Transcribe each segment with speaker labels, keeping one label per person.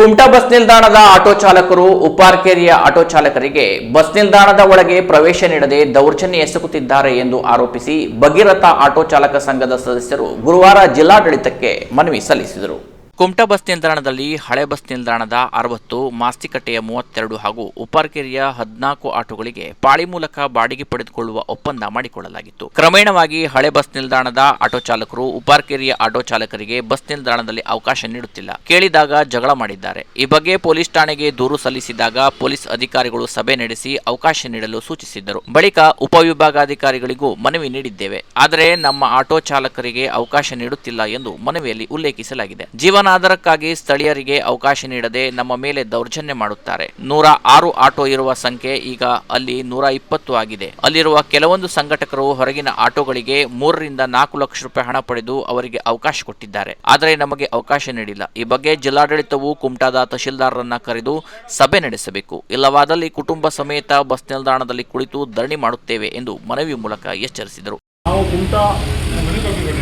Speaker 1: Kumta bus ನಿಲ್ದಾಣದ auto ಚಾಲಕರು ಉಪಾರ್ಕೇರಿಯ auto ಚಾಲಕರಿಗೆ ಬಸ್ ನಿಲ್ದಾಣದ ಒಳಗೆ ಪ್ರವೇಶ ನೀಡದೆ ದೌರ್ಜನ್ಯ ಎಸಗುತ್ತಿದ್ದಾರೆ ಎಂದು ಆರೋಪಿಸಿ ಭಗೀರಥ ಆಟೋ ಚಾಲಕ ಸಂಘದ ಸದಸ್ಯರು ಗುರುವಾರ ಜಿಲ್ಲಾಡಳಿತಕ್ಕೆ ಮನವಿ ಸಲ್ಲಿಸಿದರು. ಕುಮಟಾ ಬಸ್ ನಿಲ್ದಾಣದಲ್ಲಿ ಹಳೆ ಬಸ್ ನಿಲ್ದಾಣದ ಅರವತ್ತು, ಮಾಸ್ತಿಕಟ್ಟೆಯ ಮೂವತ್ತೆರಡು ಹಾಗೂ ಉಪಾರ್ಕೇರಿಯ ಹದಿನಾಲ್ಕು ಆಟೋಗಳಿಗೆ ಪಾಳಿ ಮೂಲಕ ಬಾಡಿಗೆ ಪಡೆದುಕೊಳ್ಳುವ ಒಪ್ಪಂದ ಮಾಡಿಕೊಳ್ಳಲಾಗಿತ್ತು. ಕ್ರಮೇಣವಾಗಿ ಹಳೆ ಬಸ್ ನಿಲ್ದಾಣದ ಆಟೋ ಚಾಲಕರು ಉಪಾರ್ಕೇರಿಯ ಆಟೋ ಚಾಲಕರಿಗೆ ಬಸ್ ನಿಲ್ದಾಣದಲ್ಲಿ ಅವಕಾಶ ನೀಡುತ್ತಿಲ್ಲ ಕೇಳಿದಾಗ ಜಗಳ ಮಾಡಿದ್ದಾರೆ. ಈ ಬಗ್ಗೆ ಪೊಲೀಸ್ ಠಾಣೆಗೆ ದೂರು ಸಲ್ಲಿಸಿದಾಗ ಪೊಲೀಸ್ ಅಧಿಕಾರಿಗಳು ಸಭೆ ನಡೆಸಿ ಅವಕಾಶ ನೀಡಲು ಸೂಚಿಸಿದ್ದರು. ಬಳಿಕ ಉಪವಿಭಾಗಾಧಿಕಾರಿಗಳಿಗೂ ಮನವಿ ನೀಡಿದ್ದೇವೆ. ಆದರೆ ನಮ್ಮ ಆಟೋ ಚಾಲಕರಿಗೆ ಅವಕಾಶ ನೀಡುತ್ತಿಲ್ಲ ಎಂದು ಮನವಿಯಲ್ಲಿ ಉಲ್ಲೇಖಿಸಲಾಗಿದೆ. ಜೀವನಾಧಾರಕ್ಕಾಗಿ ಸ್ಥಳೀಯರಿಗೆ ಅವಕಾಶ ನೀಡದೆ ನಮ್ಮ ಮೇಲೆ ದೌರ್ಜನ್ಯ ಮಾಡುತ್ತಾರೆ. ನೂರ ಆರು ಆಟೋ ಇರುವ ಸಂಖ್ಯೆ ಈಗ ಅಲ್ಲಿ ನೂರ ಇಪ್ಪತ್ತು ಆಗಿದೆ. ಅಲ್ಲಿರುವ ಕೆಲವೊಂದು ಸಂಘಟಕರು ಹೊರಗಿನ ಆಟೋಗಳಿಗೆ ಮೂರರಿಂದ ನಾಲ್ಕು ಲಕ್ಷ ರೂಪಾಯಿ ಹಣ ಪಡೆದು ಅವರಿಗೆ ಅವಕಾಶ ಕೊಟ್ಟಿದ್ದಾರೆ. ಆದರೆ ನಮಗೆ ಅವಕಾಶ ನೀಡಿಲ್ಲ. ಈ ಬಗ್ಗೆ ಜಿಲ್ಲಾಡಳಿತವು ಕುಮಟಾದ ತಹಶೀಲ್ದಾರರನ್ನ ಕರೆದು ಸಭೆ ನಡೆಸಬೇಕು. ಇಲ್ಲವಾದಲ್ಲಿ ಕುಟುಂಬ ಸಮೇತ ಬಸ್ ನಿಲ್ದಾಣದಲ್ಲಿ ಕುಳಿತು ಧರಣಿ ಮಾಡುತ್ತೇವೆ ಎಂದು ಮನವಿ ಮೂಲಕ ಎಚ್ಚರಿಸಿದರು.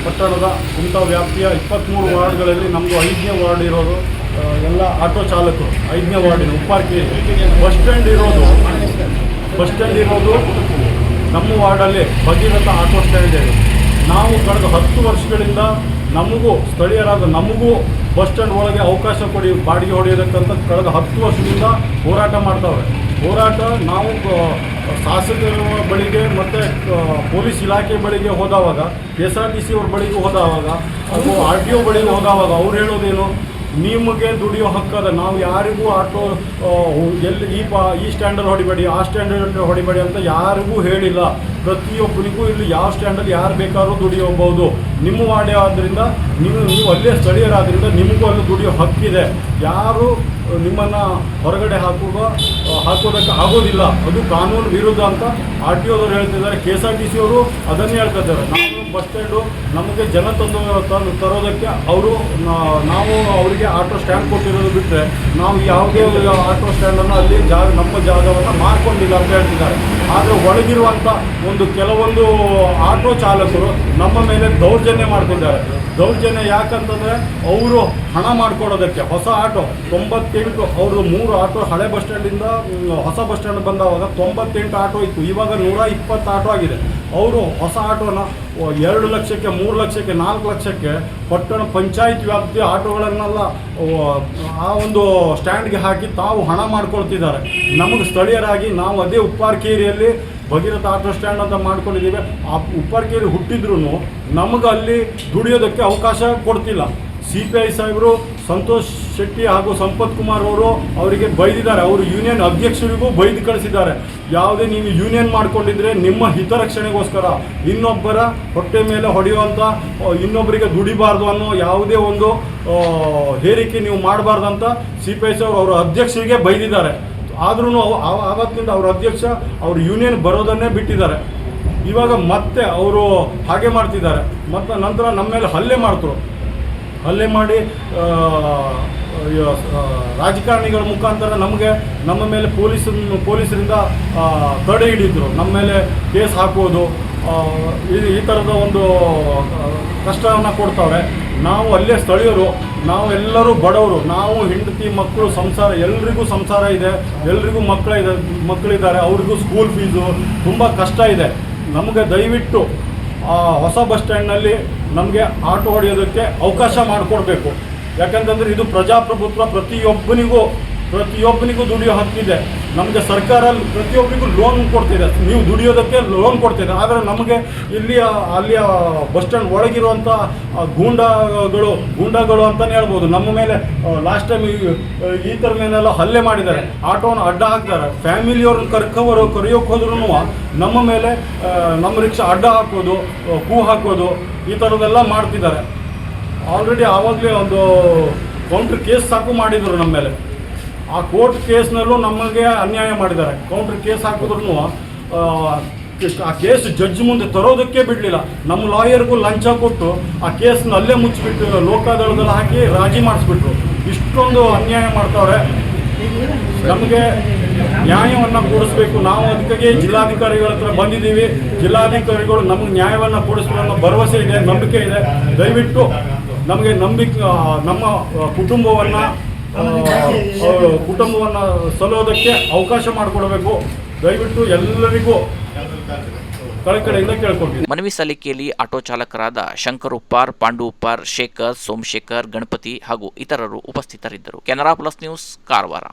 Speaker 2: ಪಟ್ಟಣದ ಕುಮಟಾ ವ್ಯಾಪ್ತಿಯ ಇಪ್ಪತ್ತ್ಮೂರು ವಾರ್ಡ್ಗಳಲ್ಲಿ ನಮ್ಮದು ಐದನೇ ವಾರ್ಡ್ ಇರೋದು ಎಲ್ಲ ಆಟೋ ಚಾಲಕರು. ಐದನೇ ವಾರ್ಡಿನ ಉಪ್ಪಾರ್ಕಿ. ಬಸ್ ಸ್ಟ್ಯಾಂಡ್ ಇರೋದು, ಬಸ್ ಸ್ಟ್ಯಾಂಡ್ ಇರೋದು ನಮ್ಮ ವಾರ್ಡಲ್ಲಿ ಭಗೀರಥ ಆಟೋ ಸ್ಟ್ಯಾಂಡ್ ಇದೆ. ನಾವು ಕಳೆದ ಹತ್ತು ವರ್ಷಗಳಿಂದ ನಮಗೂ, ಸ್ಥಳೀಯರಾದ ನಮಗೂ ಬಸ್ ಸ್ಟ್ಯಾಂಡ್ ಒಳಗೆ ಅವಕಾಶ ಕೊಡಿ, ಬಾಡಿಗೆ ಹೊಡೆಯೋದಕ್ಕಂತ ಕಳೆದ ಹತ್ತು ವರ್ಷದಿಂದ ಹೋರಾಟ ಮಾಡ್ತಾವೆ ಹೋರಾಟ ನಾವು ಶಾಸಕರ ಬಳಿಗೆ ಮತ್ತು ಪೊಲೀಸ್ ಇಲಾಖೆ ಬಳಿಗೆ ಹೋದವಾಗ, ಎಸ್ ಆರ್ ಟಿ ಸಿ ಅವ್ರ ಬಳಿಗೆ ಹೋದವಾಗ, ಹಾಗೂ ಆರ್ ಟಿ ಒ ಬಳಿಗೆ ಹೋದವಾಗ ಅವ್ರು ಹೇಳೋದೇನು? ನಿಮಗೆ ದುಡಿಯೋ ಹಕ್ಕದ ನಾವು ಯಾರಿಗೂ ಆಟೋ ಎಲ್ಲಿ ಈ ಪಾ, ಈ ಸ್ಟ್ಯಾಂಡಲ್ಲಿ ಹೊಡಿಬೇಡಿ, ಆ ಸ್ಟ್ಯಾಂಡರ್ಡ್ ಹೊಡಿಬೇಡಿ ಅಂತ ಯಾರಿಗೂ ಹೇಳಿಲ್ಲ. ಪ್ರತಿಯೊಬ್ಬರಿಗೂ ಇಲ್ಲಿ ಯಾವ ಸ್ಟ್ಯಾಂಡಲ್ಲಿ ಯಾರು ಬೇಕಾದ್ರೂ ದುಡಿಯಬಹುದು. ನಿಮ್ಮ ವಾಡೆ ಆದ್ದರಿಂದ ನೀವು ನೀವು ಅಲ್ಲೇ ಸ್ಥಳೀಯರಾದ್ರಿಂದ ನಿಮಗೂ ಅಲ್ಲಿ ದುಡಿಯೋ ಹಕ್ಕಿದೆ. ಯಾರು ನಿಮ್ಮನ್ನು ಹೊರಗಡೆ ಹಾಕುವ ಹಾಕೋದಕ್ಕೆ ಆಗೋದಿಲ್ಲ. ಅದು ಕಾನೂನು ವಿರುದ್ಧ ಅಂತ ಆರ್ ಟಿ ಒದವ್ರು ಹೇಳ್ತಿದ್ದಾರೆ. K S R T C ಅವರು ಅದನ್ನೇ ಹೇಳ್ತಿದ್ದಾರೆ ನಾವು ಬಸ್ ಸ್ಟ್ಯಾಂಡು ನಮಗೆ ಜನ ತಂದು ತಂದು ತರೋದಕ್ಕೆ ಅವರು ನಾವು ಅವರಿಗೆ ಆಟೋ ಸ್ಟ್ಯಾಂಡ್ ಕೊಟ್ಟಿರೋದು ಬಿಟ್ಟರೆ ನಾವು ಯಾವುದೇ ಆಟೋ ಸ್ಟ್ಯಾಂಡನ್ನು ಅಲ್ಲಿ ಜಾಗ, ನಮ್ಮ ಜಾಗವನ್ನು ಮಾರ್ಕೊಂಡಿಲ್ಲ ಅಂತ ಹೇಳ್ತಿದ್ದಾರೆ. ಆದರೆ ಒಳಗಿರುವಂಥ ಒಂದು ಕೆಲವೊಂದು ಆಟೋ ಚಾಲಕರು ನಮ್ಮ ಮೇಲೆ ದೌರ್ಜನ್ಯ ಮಾಡ್ತಿದ್ದಾರೆ. ದೌರ್ಜನ್ಯ ಯಾಕಂತಂದರೆ ಅವರು ಹಣ ಮಾಡ್ಕೊಡೋದಕ್ಕೆ. ಹೊಸ ಆಟೋ, ತೊಂಬತ್ತೆಂಟು, ಅವ್ರದ್ದು ಮೂರು ಆಟೋ ಹಳೆ ಬಸ್ ಸ್ಟ್ಯಾಂಡಿಂದ ಹೊಸ ಬಸ್ ಸ್ಟ್ಯಾಂಡ್ ಬಂದಾವಾಗ ತೊಂಬತ್ತೆಂಟು ಆಟೋ ಇತ್ತು. ಇವಾಗ ನೂರ ಇಪ್ಪತ್ತು ಆಟೋ ಆಗಿದೆ. ಅವರು ಹೊಸ ಆಟೋನ ಎರಡು ಲಕ್ಷಕ್ಕೆ, ಮೂರು ಲಕ್ಷಕ್ಕೆ, ನಾಲ್ಕು ಲಕ್ಷಕ್ಕೆ ಪಟ್ಟಣ ಪಂಚಾಯತ್ ವ್ಯಾಪ್ತಿಯ ಆಟೋಗಳನ್ನೆಲ್ಲ ಆ ಒಂದು ಸ್ಟ್ಯಾಂಡ್ಗೆ ಹಾಕಿ ತಾವು ಹಣ ಮಾಡ್ಕೊಳ್ತಿದ್ದಾರೆ. ನಮಗೆ ಸ್ಥಳೀಯರಾಗಿ ನಾವು ಅದೇ ಉಪ್ಪಾರ್ಕೇರಿಯಲ್ಲಿ ಭಗೀರಥ ಆಟೋ ಸ್ಟ್ಯಾಂಡ್ ಅಂತ ಮಾಡ್ಕೊಂಡಿದ್ದೀವಿ. ಆ ಉಪ್ಪರ್ಕೇರಿ ಹುಟ್ಟಿದ್ರು ನಮಗೆ ಅಲ್ಲಿ ದುಡಿಯೋದಕ್ಕೆ ಅವಕಾಶ ಕೊಡ್ತಿಲ್ಲ. ಸಿ ಪಿ ಐ ಸಾಹೇಬರು ಸಂತೋಷ್ ಶೆಟ್ಟಿ ಹಾಗೂ ಸಂಪತ್ ಕುಮಾರ್ ಅವರು ಅವರಿಗೆ ಬೈದಿದ್ದಾರೆ. ಅವರು ಯೂನಿಯನ್ ಅಧ್ಯಕ್ಷರಿಗೂ ಬೈದು ಕಳಿಸಿದ್ದಾರೆ. ಯಾವುದೇ ನೀವು ಯೂನಿಯನ್ ಮಾಡಿಕೊಂಡಿದ್ರೆ ನಿಮ್ಮ ಹಿತರಕ್ಷಣೆಗೋಸ್ಕರ ಇನ್ನೊಬ್ಬರ ಹೊಟ್ಟೆ ಮೇಲೆ ಹೊಡೆಯುವಂಥ ಇನ್ನೊಬ್ಬರಿಗೆ ದುಡಿಬಾರ್ದು ಅನ್ನೋ ಯಾವುದೇ ಒಂದು ಹೇರಿಕೆ ನೀವು ಮಾಡಬಾರ್ದು ಅಂತ ಸಿ ಪಿ ಐ ಸಾಹೇಬರು ಅವರ ಅಧ್ಯಕ್ಷರಿಗೆ ಬೈದಿದ್ದಾರೆ. ಆದ್ರೂ ಆವತ್ತಿಂದ ಅವ್ರ ಅಧ್ಯಕ್ಷ ಅವ್ರ ಯೂನಿಯನ್ ಬರೋದನ್ನೇ ಬಿಟ್ಟಿದ್ದಾರೆ. ಇವಾಗ ಮತ್ತೆ ಅವರು ಹಾಗೆ ಮಾಡ್ತಿದ್ದಾರೆ. ಮತ್ತು ನಂತರ ನಮ್ಮ ಮೇಲೆ ಹಲ್ಲೆ ಮಾಡ್ತರು ಹಲ್ಲೆ ಮಾಡಿ ರಾಜಕಾರಣಿಗಳ ಮುಖಾಂತರ ನಮಗೆ ನಮ್ಮ ಮೇಲೆ ಪೊಲೀಸ್ ಪೊಲೀಸರಿಂದ ತಡೆ ಹಿಡಿದ್ರು. ನಮ್ಮ ಮೇಲೆ ಕೇಸ್ ಹಾಕೋದು ಈ ಥರದ ಒಂದು ಕಷ್ಟವನ್ನು ಕೊಡ್ತಾವ್ರೆ. ನಾವು ಅಲ್ಲೇ ಸ್ಥಳೀಯರು, ನಾವು ಎಲ್ಲರೂ ಬಡವರು, ನಾವು ಹೆಂಡತಿ, ಮಕ್ಕಳು, ಸಂಸಾರ, ಎಲ್ರಿಗೂ ಸಂಸಾರ ಇದೆ, ಎಲ್ರಿಗೂ ಮಕ್ಕಳಿದೆ ಮಕ್ಕಳಿದ್ದಾರೆ, ಅವ್ರಿಗೂ ಸ್ಕೂಲ್ ಫೀಸು ತುಂಬ ಕಷ್ಟ ಇದೆ. ನಮಗೆ ದಯವಿಟ್ಟು ಆ ಹೊಸ ಬಸ್ ಸ್ಟ್ಯಾಂಡ್ನಲ್ಲಿ ನಮಗೆ ಆಟೋ ಹೊಡೆಯೋದಕ್ಕೆ ಅವಕಾಶ ಮಾಡಿಕೊಡ್ಬೇಕು. ಯಾಕಂತಂದರೆ ಇದು ಪ್ರಜಾಪ್ರಭುತ್ವ ಪ್ರತಿಯೊಬ್ಬನಿಗೂ ಪ್ರತಿಯೊಬ್ಬನಿಗೂ ದುಡಿಯೋ ಹಕ್ಕಿದೆ. ನಮಗೆ ಸರ್ಕಾರ ಪ್ರತಿಯೊಬ್ಬರಿಗೂ ಲೋನ್ ಕೊಡ್ತಿದೆ ನೀವು ದುಡಿಯೋದಕ್ಕೆ ಲೋನ್ ಕೊಡ್ತಿದೆ ಆದರೆ ನಮಗೆ ಇಲ್ಲಿ ಅಲ್ಲಿಯ ಬಸ್ ಸ್ಟ್ಯಾಂಡ್ ಒಳಗಿರುವಂಥ ಗೂಂಡಾಗಳು ಗೂಂಡಾಗಳು ಅಂತಲೇ ಹೇಳ್ಬೋದು. ನಮ್ಮ ಮೇಲೆ ಲಾಸ್ಟ್ ಟೈಮ್ ಈ ಥರ ಮೇಲೆಲ್ಲ ಹಲ್ಲೆ ಮಾಡಿದ್ದಾರೆ. ಆಟೋನ ಅಡ್ಡ ಹಾಕ್ತಾರೆ. ಫ್ಯಾಮಿಲಿಯವ್ರನ್ನ ಕರ್ಕವರು, ಕರೆಯೋಕೆ ಹೋದ್ರೂ ನಮ್ಮ ಮೇಲೆ ನಮ್ಮ ರಿಕ್ಷಾ ಅಡ್ಡ ಹಾಕೋದು ಹೂ ಹಾಕೋದು, ಈ ಥರದ್ದೆಲ್ಲ ಮಾಡ್ತಿದ್ದಾರೆ. ಆಲ್ರೆಡಿ ಆವಾಗಲೇ ಒಂದು ಕೌಂಟ್ರ್ ಕೇಸ್ ಸಾಕು ಮಾಡಿದರು ನಮ್ಮ ಮೇಲೆ. ಆ ಕೋರ್ಟ್ ಕೇಸ್ನಲ್ಲೂ ನಮಗೆ ಅನ್ಯಾಯ ಮಾಡಿದ್ದಾರೆ. ಕೌಂಟ್ರ್ ಕೇಸ್ ಹಾಕಿದ್ರು ಆ ಕೇಸ್ ಜಡ್ಜ್ ಮುಂದೆ ತರೋದಕ್ಕೆ ಬಿಡಲಿಲ್ಲ. ನಮ್ಮ ಲಾಯರ್ಗೂ ಲಂಚ ಕೊಟ್ಟು ಆ ಕೇಸ್ನ ಅಲ್ಲೇ ಮುಚ್ಚಿಬಿಟ್ಟು ಲೋಕಾದಳದಲ್ಲಿ ಹಾಕಿ ರಾಜಿ ಮಾಡಿಸ್ಬಿಟ್ರು. ಇಷ್ಟೊಂದು ಅನ್ಯಾಯ ಮಾಡ್ತಾವ್ರೆ. ನಮಗೆ ನ್ಯಾಯವನ್ನು ಕೊಡಿಸ್ಬೇಕು ನಾವು ಅದಕ್ಕಾಗಿ ಜಿಲ್ಲಾಧಿಕಾರಿಗಳ ಹತ್ರ ಬಂದಿದ್ದೀವಿ. ಜಿಲ್ಲಾಧಿಕಾರಿಗಳು ನಮಗೆ ನ್ಯಾಯವನ್ನು ಕೊಡಿಸ್ಬೇಕು ಅನ್ನೋ ಭರವಸೆ ಇದೆ, ನಂಬಿಕೆ ಇದೆ. ದಯವಿಟ್ಟು ನಮಗೆ ನಂಬಿಕೆ ನಮ್ಮ ಕುಟುಂಬವನ್ನು ಕುಟುಂಬವನ್ನು ಸಲೋದಕ್ಕೆ ಅವಕಾಶ ಮಾಡಿಕೊಡಬೇಕು. ದಯವಿಟ್ಟು ಎಲ್ಲರಿಗೂ
Speaker 1: ಮನವಿ ಸಲ್ಲಿಕೆಯಲ್ಲಿ ಆಟೋ ಚಾಲಕರಾದ ಶಂಕರ್ ಉಪ್ಪಾರ್ ಪಾಂಡು ಉಪ್ಪಾರ್ ಶೇಖರ್ ಸೋಮಶೇಖರ್ ಗಣಪತಿ ಹಾಗೂ ಇತರರು ಉಪಸ್ಥಿತರಿದ್ದರು. Canara plus news Karwar.